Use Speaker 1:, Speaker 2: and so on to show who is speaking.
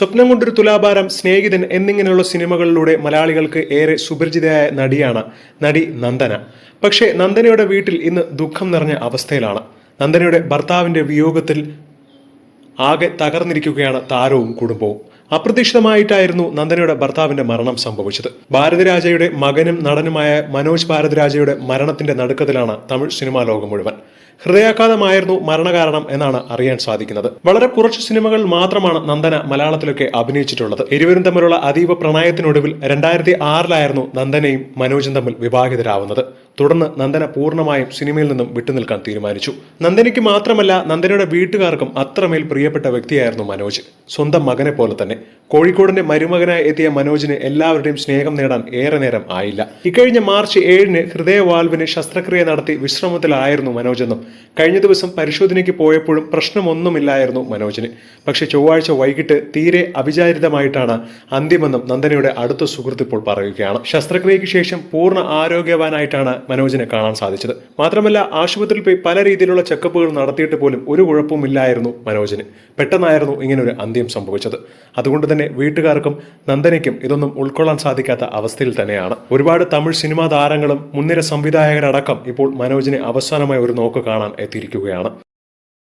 Speaker 1: സ്വപ്നം കൊണ്ടൊരു തുലാഭാരം സ്നേഹിതൻ എന്നിങ്ങനെയുള്ള സിനിമകളിലൂടെ മലയാളികൾക്ക് ഏറെ സുപരിചിതയായ നടിയാണ് നടി നന്ദന. പക്ഷേ നന്ദനയുടെ വീട്ടിൽ ഇന്ന് ദുഃഖം നിറഞ്ഞ അവസ്ഥയിലാണ്. നന്ദനയുടെ ഭർത്താവിന്റെ വിയോഗത്തിൽ ആകെ തകർന്നിരിക്കുകയാണ് താരവും കുടുംബവും. അപ്രതീക്ഷിതമായിട്ടായിരുന്നു നന്ദനയുടെ ഭർത്താവിന്റെ മരണം സംഭവിച്ചത്. ഭാരതരാജയുടെ മകനും നടനുമായ മനോജ് ഭാരതരാജയുടെ മരണത്തിന്റെ നടുക്കത്തിലാണ് തമിഴ് സിനിമാ ലോകം മുഴുവൻ. ഹൃദയാഘാതമായിരുന്നു മരണകാരണം എന്നാണ് അറിയാൻ സാധിക്കുന്നത്. വളരെ കുറച്ച് സിനിമകൾ മാത്രമാണ് നന്ദന മലയാളത്തിലൊക്കെ അഭിനയിച്ചിട്ടുള്ളത്. ഇരുവരും തമ്മിലുള്ള അതീവ പ്രണയത്തിനൊടുവിൽ രണ്ടായിരത്തി ആറിലായിരുന്നു നന്ദനയും മനോജും തമ്മിൽ വിവാഹിതരാവുന്നത്. തുടർന്ന് നന്ദന പൂർണമായും സിനിമയിൽ നിന്നും വിട്ടുനിൽക്കാൻ തീരുമാനിച്ചു. നന്ദനയ്ക്ക് മാത്രമല്ല നന്ദനയുടെ വീട്ടുകാർക്കും അത്രമേൽ പ്രിയപ്പെട്ട വ്യക്തിയായിരുന്നു മനോജ്. സ്വന്തം മകനെ പോലെ തന്നെ. കോഴിക്കോടിന്റെ മരുമകനായി എത്തിയ മനോജിന് എല്ലാവരുടെയും സ്നേഹം നേടാൻ ഏറെ നേരം ആയില്ല. ഇക്കഴിഞ്ഞ മാർച്ച് ഏഴിന് ഹൃദയവാൽവിന് ശസ്ത്രക്രിയ നടത്തി വിശ്രമത്തിലായിരുന്നു മനോജെന്നും കഴിഞ്ഞ ദിവസം പരിശോധനയ്ക്ക് പോയപ്പോഴും പ്രശ്നമൊന്നുമില്ലായിരുന്നു മനോജിന്. പക്ഷെ ചൊവ്വാഴ്ച വൈകിട്ട് തീരെ അവിചാരിതമായിട്ടാണ് അന്ത്യമെന്നും നന്ദനയുടെ അടുത്ത സുഹൃത്ത് ഇപ്പോൾ പറയുകയാണ്. ശസ്ത്രക്രിയയ്ക്ക് ശേഷം പൂർണ ആരോഗ്യവാനായിട്ടാണ് മനോജിനെ കാണാൻ സാധിച്ചത്. മാത്രമല്ല ആശുപത്രിയിൽ പോയി പല രീതിയിലുള്ള ചെക്കപ്പുകൾ നടത്തിയിട്ട് പോലും ഒരു കുഴപ്പമില്ലായിരുന്നു മനോജിന്. പെട്ടെന്നായിരുന്നു ഇങ്ങനെ ഒരു അന്ത്യം സംഭവിച്ചത്. അതുകൊണ്ട് തന്നെ വീട്ടുകാർക്കും നന്ദനയ്ക്കും ഇതൊന്നും ഉൾക്കൊള്ളാൻ സാധിക്കാത്ത അവസ്ഥയിൽ തന്നെയാണ്. ഒരുപാട് തമിഴ് സിനിമാ താരങ്ങളും മുൻനിര സംവിധായകരടക്കം ഇപ്പോൾ മനോജിനെ അവസാനമായി ഒരു നോക്ക് കാണാൻ എത്തിയിരിക്കുകയാണ്.